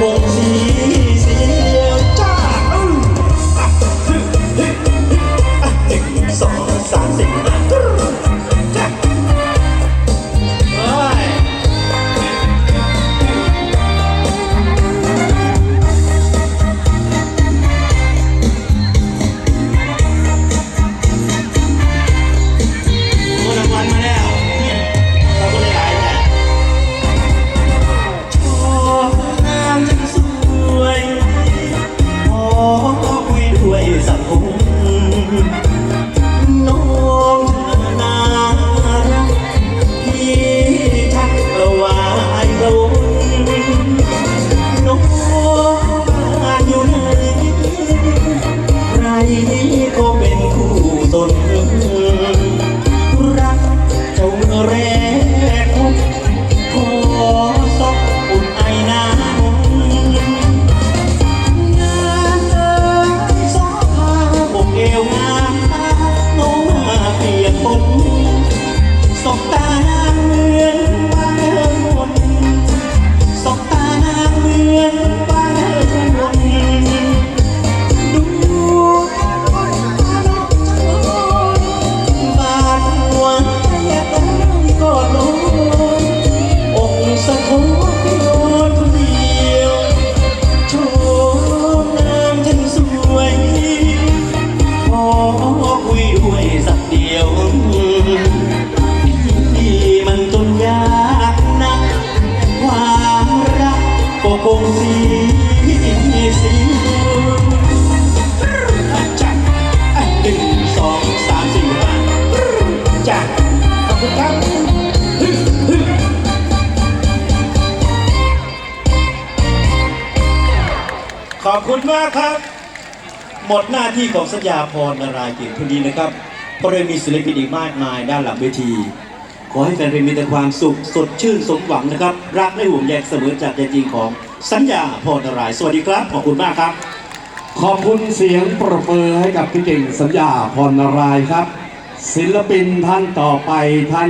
bom dia. อบคุณมากครับ หมดหน้าที่ของสัญญาพรนารายณ์เกียรติพอดีนะครับเพราะเรามีศิลปินอีกมากมายด้านหลังเวที ขอให้แฟนเพลงมีแต่ความสุขสดชื่นสมหวังนะครับ รักและห่วงใยเสมอจากใจจริงของสัญญาพรนารายณ์สวัสดีครับขอบคุณมากครับ ขอบคุณเสียงปรบมือให้กับพี่เก่งสัญญาพรนารายณ์ครับ ศิลปินท่านต่อไปท่าน